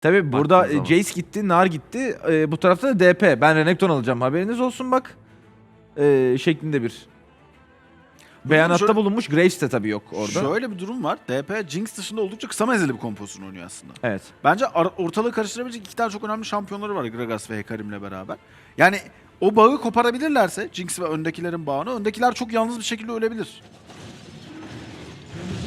Tabii burada Baktığın e, zaman. Jace gitti, Nar gitti. E, bu tarafta da DP. Ben Renekton alacağım. Haberiniz olsun bak. E, şeklinde bir beyanatta şöyle- bulunmuş. Graves de tabii yok orada. Şöyle bir durum var. DP Jinx dışında oldukça kısa menzilli bir kompozisyon oynuyor aslında. Evet. Bence ar- ortalığı karıştırabilecek iki tane çok önemli şampiyonları var Gragas ve Hekarim'le beraber. Yani o bağı koparabilirlerse Jinx ve öndekilerin bağını, öndekiler çok yalnız bir şekilde ölebilir.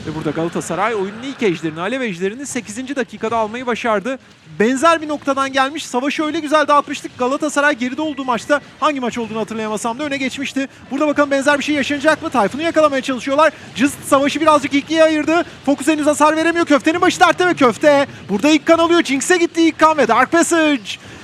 Ve burada Galatasaray oyunun ilk ejderini, Alev ejderini 8. dakikada almayı başardı. Benzer bir noktadan gelmiş. Savaşı öyle güzel dağıtmıştık. Galatasaray geride olduğu maçta hangi maç olduğunu hatırlayamasam da öne geçmişti. Burada bakalım benzer bir şey yaşanacak mı? Tayfun'u yakalamaya çalışıyorlar. Just savaşı birazcık ikiye ayırdı. Fokus henüz hasar veremiyor. Köftenin başı dertte ve köfte. Burada ilk kan alıyor. Jinx'e gitti ilk kan ve Dark Passage.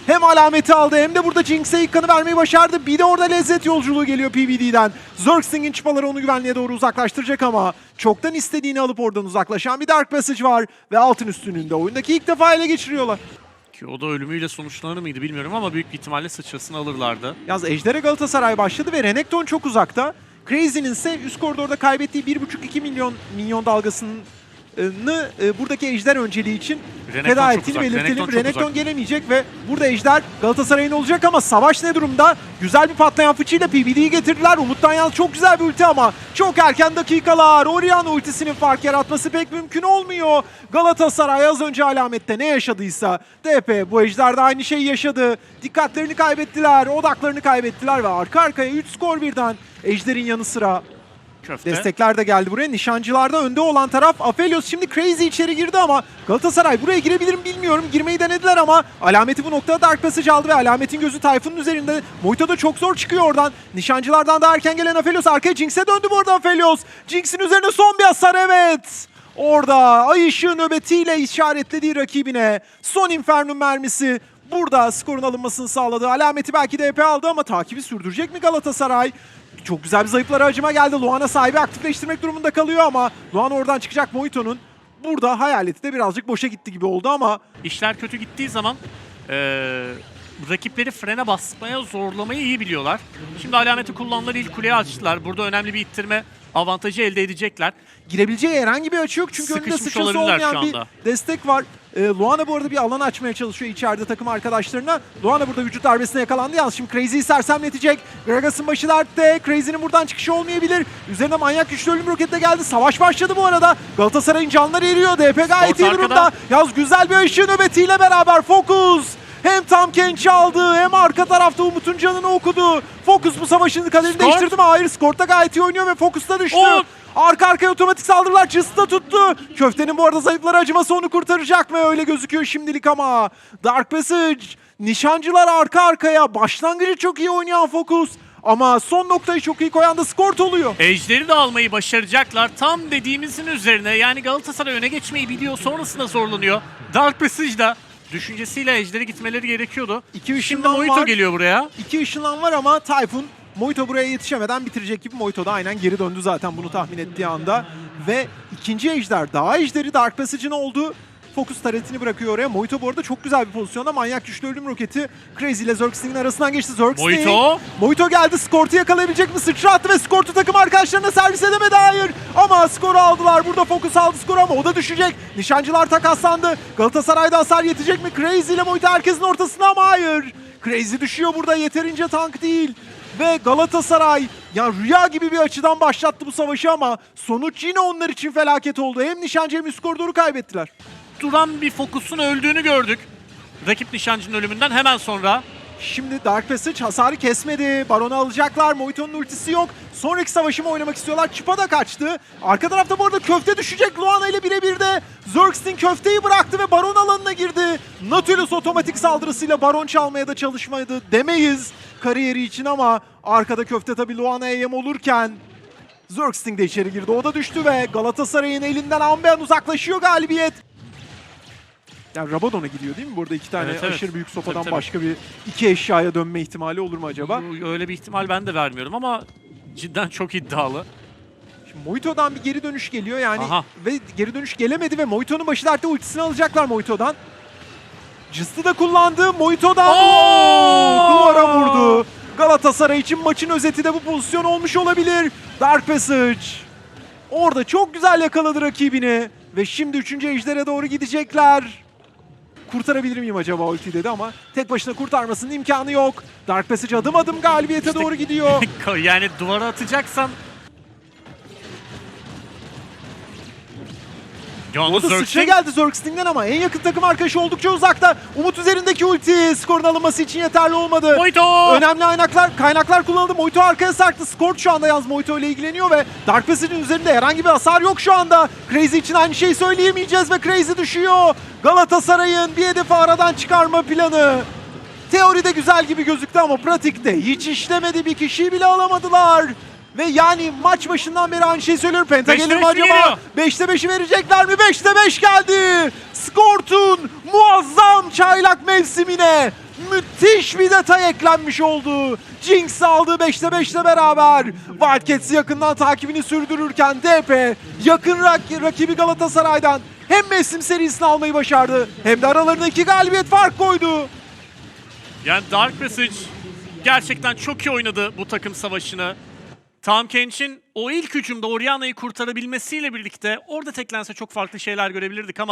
Hem alameti aldı hem de burada Jinx'e ilk kanı vermeyi başardı. Bir de orada lezzet yolculuğu geliyor PBD'den. Zergsting'in çıpaları onu güvenliğe doğru uzaklaştıracak ama çoktan istediğini alıp oradan uzaklaşan bir Dark Passage var ve altın üstünlüğünde oyundaki ilk defa ele geçiriyorlar. Ki o da ölümüyle sonuçlanır mıydı bilmiyorum ama büyük bir ihtimalle sıçrasını alırlardı. Yalnız Ejder'e Galatasaray başladı ve Renekton çok uzakta. Crazy'nin ise üst koridorda kaybettiği 1.5-2 milyon minyon dalgasını e, buradaki Ejder önceliği için Renekton feda ettiğini belirtelim. Renekton Renekton gelemeyecek ve burada Ejder Galatasaray'ın olacak ama savaş ne durumda? Güzel bir patlayan fıçıyla PBD'yi getirdiler. Umut'tan yalnız çok güzel bir ulti ama çok erken dakikalar. Orion ultisinin fark yaratması pek mümkün olmuyor. Galatasaray az önce alamette ne yaşadıysa DP bu Ejder de aynı şeyi yaşadı. Dikkatlerini kaybettiler, odaklarını kaybettiler ve arka arkaya 3 skor birden Ejder'in yanı sıra Köfte. Destekler de geldi buraya. Nişancılarda önde olan taraf Aphelios. Şimdi Crazy içeri girdi ama Galatasaray buraya girebilir mi bilmiyorum. Girmeyi denediler ama alameti bu noktada Dark Passage aldı ve alametin gözü Tayfun'un üzerinde. Moito da çok zor çıkıyor oradan. Nişancılardan da erken gelen Aphelios arkaya Jinx'e döndü bu arada Aphelios. Jinx'in üzerine son bir hasar evet. Orada ay ışığı nöbetiyle işaretlediği rakibine son Inferno mermisi burada skorun alınmasını sağladı. Alameti belki DP aldı ama takibi sürdürecek mi Galatasaray? Çok güzel bir zayıflara acıma geldi. Luana sahibi aktifleştirmek durumunda kalıyor ama Luana oradan çıkacak Moito'nun. Burada hayaleti de birazcık boşa gitti gibi oldu ama İşler kötü gittiği zaman eee, rakipleri frene basmaya zorlamayı iyi biliyorlar. Şimdi alameti kullandılar ilk kuleyi açtılar. Burada önemli bir ittirme avantajı elde edecekler. girebileceği herhangi bir açı yok çünkü önünde Sıkışmış olabilirler şu olmayan bir destek var. Ee, Luana bu arada bir alan açmaya çalışıyor içeride takım arkadaşlarına. Luana burada vücut darbesine yakalandı yalnız şimdi Crazy'yi sersemletecek. Gragas'ın başı dertte. Crazy'nin buradan çıkışı olmayabilir. Üzerine manyak güçlü ölüm roketi de geldi. Savaş başladı bu arada. Galatasaray'ın canları eriyor. DP gayet iyi durumda. Yalnız güzel bir ışığı nöbetiyle beraber Focus. Hem tam genç aldı hem arka tarafta Umut'un canını okudu. Focus bu savaşın kaderini Skor. değiştirdi mi? Hayır Skort da gayet iyi oynuyor ve Focus da düştü. On. Arka arkaya otomatik saldırılar Cıs'ı da tuttu. Köftenin bu arada zayıfları acıması onu kurtaracak mı? Öyle gözüküyor şimdilik ama. Dark Passage, nişancılar arka arkaya. Başlangıcı çok iyi oynayan Focus. Ama son noktayı çok iyi koyan da Skort oluyor. Ejderi de almayı başaracaklar. Tam dediğimizin üzerine yani Galatasaray öne geçmeyi biliyor. Sonrasında zorlanıyor. Dark Passage da düşüncesiyle ejderi gitmeleri gerekiyordu. İki Şimdi ışınlan Moito var. geliyor buraya. İki ışınlan var ama Tayfun Moito buraya yetişemeden bitirecek gibi. Moito da aynen geri döndü zaten bunu tahmin ettiği anda. Ve ikinci ejder, daha ejderi Dark Passage'ın oldu. Focus taretini bırakıyor oraya. Moito bu arada çok güzel bir pozisyonda. Manyak güçlü ölüm roketi Crazy ile Zergsting'in arasından geçti. Zergsting. Moito. Moito geldi. Skort'u yakalayabilecek mi? Sıçra attı ve Skort'u takım arkadaşlarına servis edemedi. Hayır. Ama skoru aldılar. Burada Focus aldı skoru ama o da düşecek. Nişancılar takaslandı. Galatasaray'da hasar yetecek mi? Crazy ile Moito herkesin ortasında ama hayır. Crazy düşüyor burada. Yeterince tank değil. Ve Galatasaray ya rüya gibi bir açıdan başlattı bu savaşı ama sonuç yine onlar için felaket oldu. Hem nişancı hem üst koridoru kaybettiler. Duran bir fokusun öldüğünü gördük. Rakip nişancının ölümünden hemen sonra. Şimdi Dark Passage hasarı kesmedi. Baron'u alacaklar. Moito'nun ultisi yok. Sonraki savaşı mı oynamak istiyorlar? Çıpa da kaçtı. Arka tarafta bu arada köfte düşecek. Luana ile birebir de Zergsting köfteyi bıraktı ve Baron alanına girdi. Nautilus otomatik saldırısıyla Baron çalmaya da çalışmadı demeyiz kariyeri için ama arkada köfte tabii Luana'ya yem olurken Zergsting de içeri girdi. O da düştü ve Galatasaray'ın elinden Ambean uzaklaşıyor galibiyet. Yani Rabadon'a gidiyor değil mi? Burada iki tane Evet, evet. aşırı büyük sopadan Tabii, tabii. başka bir iki eşyaya dönme ihtimali olur mu acaba? Öyle bir ihtimal ben de vermiyorum ama cidden çok iddialı. Şimdi Moito'dan bir geri dönüş geliyor yani Aha. ve geri dönüş gelemedi ve Moito'nun başı dertte ultisini alacaklar Moito'dan. Just'ı da kullandı. Moito'dan Oo! duvara vurdu. Galatasaray için maçın özeti de bu pozisyon olmuş olabilir. Dark Passage. Orada çok güzel yakaladı rakibini ve şimdi 3. ejdere doğru gidecekler. Kurtarabilir miyim acaba ulti dedi ama tek başına kurtarmasının imkanı yok. Dark Passage adım adım galibiyete İşte- doğru gidiyor. yani duvara atacaksan Yalnız Orada sıçra Zerx'in geldi Zergsting'den ama en yakın takım arkadaşı oldukça uzakta. Umut üzerindeki ulti skorun alınması için yeterli olmadı. Moito! Önemli kaynaklar, kaynaklar kullanıldı. Moito arkaya sarktı. Skort şu anda yalnız Moito ile ilgileniyor ve Dark Passage'in üzerinde herhangi bir hasar yok şu anda. Crazy için aynı şeyi söyleyemeyeceğiz ve Crazy düşüyor. Galatasaray'ın bir hedefi aradan çıkarma planı. Teoride güzel gibi gözüktü ama pratikte hiç işlemedi. Bir kişiyi bile alamadılar. Ve yani maç başından beri aynı şeyi söylüyorum. Penta Beşte gelir mi beş acaba? geliyor? 5'te 5'i verecekler mi? 5'te 5 geldi. Skort'un muazzam çaylak mevsimine müthiş bir detay eklenmiş oldu. Jinx aldığı 5'te 5'le beraber Wildcats'i yakından takibini sürdürürken DP yakın rak- rakibi Galatasaray'dan hem mevsim serisini almayı başardı hem de aralarına iki galibiyet fark koydu. Yani Dark Passage gerçekten çok iyi oynadı bu takım savaşını. Tam Kench'in o ilk hücumda Orianna'yı kurtarabilmesiyle birlikte orada teklense çok farklı şeyler görebilirdik ama